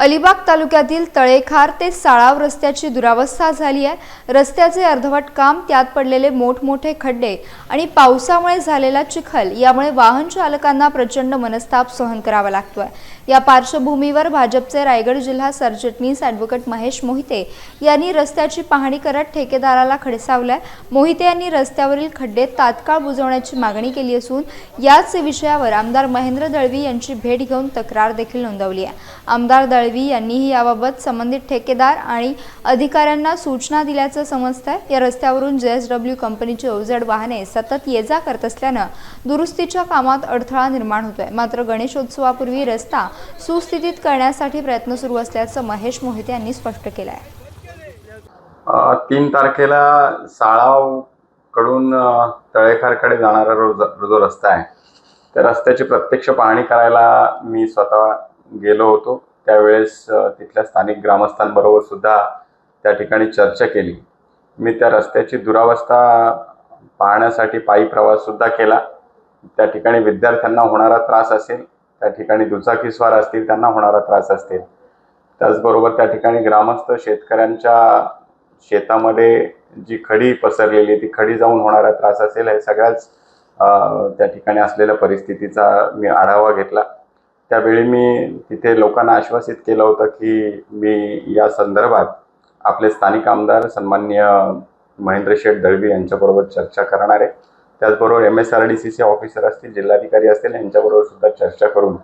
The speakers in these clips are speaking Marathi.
अलिबाग तालुक्यातील तळेखार ते साळाव रस्त्याची दुरावस्था झाली आहे. रस्त्याचे अर्धवट काम त्यात पडलेले मोठमोठे खड्डे आणि पावसामुळे झालेला चिखल यामुळे वाहन चालकांना प्रचंड मनस्ताप सहन करावा लागतोय. या पार्श्वभूमीवर भाजपचे रायगड जिल्हा सरचिटणीस ॲडव्होकेट महेश मोहिते यांनी रस्त्याची पाहणी करत ठेकेदाराला खडसावलाय. मोहिते यांनी रस्त्यावरील खड्डे तात्काळ बुजवण्याची मागणी केली असून याच विषयावर आमदार महेंद्र दळवी यांची भेट घेऊन तक्रार देखील नोंदवली आहे. आमदार दळवी यांनीही याबाबत संबंधित ठेकेदार आणि अधिकाऱ्यांना सूचना दिल्याचं समजतंय. या रस्त्यावरून जे एस डब्ल्यू कंपनीची अवजड वाहने सतत ये जा करत असल्यानं दुरुस्तीच्या कामात अडथळा निर्माण होतोय. मात्र गणेशोत्सवापूर्वी रस्ता सुस्थितीत करण्यासाठी प्रयत्न सुरू असल्याचं महेश मोहिते यांनी स्पष्ट केलं आहे तीन तारखेला साळावकडून तळेखारकडे जाणारा रो जो रस्ता आहे त्या रस्त्याची प्रत्यक्ष पाहणी करायला मी स्वतः गेलो होतो. त्यावेळेस तिथल्या स्थानिक ग्रामस्थांबरोबर सुद्धा त्या ठिकाणी चर्चा केली. मी त्या रस्त्याची दुरावस्था पाहण्यासाठी पायी प्रवाससुद्धा केला. त्या ठिकाणी विद्यार्थ्यांना होणारा त्रास असेल त्या ठिकाणी दुचाकीस्वार असतील त्यांना होणारा त्रास असेल. त्याचबरोबर त्या ठिकाणी ग्रामस्थ शेतकऱ्यांच्या शेतामध्ये जी खडी पसरलेली ती खडी जाऊन होणारा त्रास असेल हे सगळ्याच त्या ठिकाणी असलेल्या परिस्थितीचा मी आढावा घेतला. त्यावेळी मी तिथे लोकांना आश्वासित केलं होतं की मी या संदर्भात आपले स्थानिक आमदार सन्माननीय महेंद्र शेठ दळवी यांच्याबरोबर चर्चा करणार आहे. त्याचबरोबर M S R D C C officer असतील जिल्हाधिकारी असतील यांच्याबरोबर सुद्धा चर्चा करून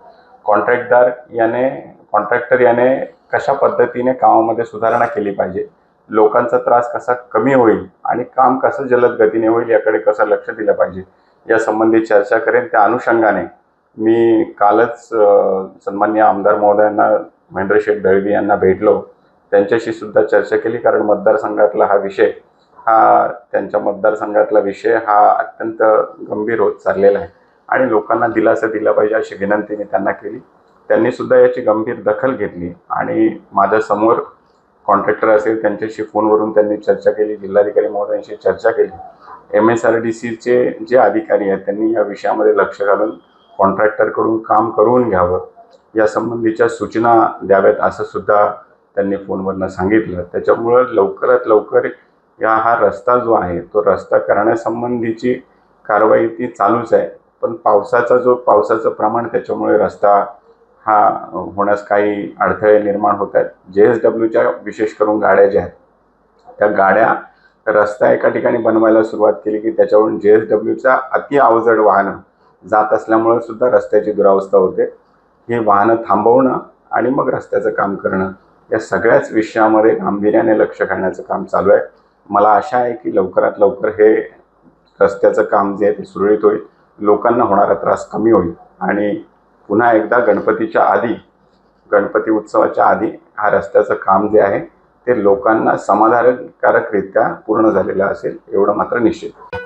कॉन्ट्रॅक्टदार याने कॉन्ट्रॅक्टर याने कशा पद्धतीने कामामध्ये सुधारणा केली पाहिजे लोकांचा त्रास कसा कमी होईल आणि काम कसं जलद गतीने होईल याकडे कसं लक्ष दिलं पाहिजे यासंबंधी चर्चा करेन. त्या अनुषंगाने मी कालच सन्मान्य आमदार महोदयांना महेंद्र शेठ दळवी यांना भेटलो. त्यांच्याशी सुद्धा चर्चा केली कारण मतदारसंघातला हा विषय हा त्यांच्या मतदारसंघातला विषय हा अत्यंत गंभीर होत चाललेला आहे. आणि लोकांना दिलासा दिला पाहिजे अशी विनंती मी त्यांना केली. त्यांनी सुद्धा याची गंभीर दखल घेतली. आणि माझ्यासमोर कॉन्ट्रॅक्टर असेल त्यांच्याशी फोनवरून त्यांनी चर्चा केली जिल्हाधिकारी महोदयांशी चर्चा केली. एम एस आर डी सीचे जे अधिकारी आहेत त्यांनी या विषयामध्ये लक्ष घालून कॉन्ट्रॅक्टरकडून काम करून घ्यावं. या संबंधीच्या सूचना द्याव्यात असं सुद्धा त्यांनी फोनवरनं सांगितलं. त्याच्यामुळं लवकरात लवकर या हा रस्ता जो आहे तो रस्ता करण्यासंबंधीची कारवाई ती चालूच आहे. पण पावसाचा जो पावसाचं प्रमाण त्याच्यामुळे रस्ता हा होण्यास काही अडथळे निर्माण होत आहेत. जे एस डब्ल्यूच्या विशेष करून गाड्या ज्या आहेत त्या गाड्या रस्ता एका ठिकाणी बनवायला सुरुवात केली की त्याच्यावरून जे एस डब्ल्यूचा अति अवजड वाहनं जात असल्यामुळे सुद्धा रस्त्याची दुरावस्था होते. ही वाहनं थांबवणं आणि मग रस्त्याचं काम करणं या सगळ्याच विषयामध्ये गांभीर्याने लक्ष घालण्याचं काम चालू आहे. मला आशा आहे की लवकरात लवकर हे रस्त्याचं काम जे आहे ते सुरळीत होईल. लोकांना होणारा त्रास कमी होईल. आणि पुन्हा एकदा गणपतीच्या आधी गणपती उत्सवाच्या आधी हा रस्त्याचं काम जे आहे ते लोकांना समाधानकारकरित्या पूर्ण झालेलं असेल एवढं मात्र निश्चित.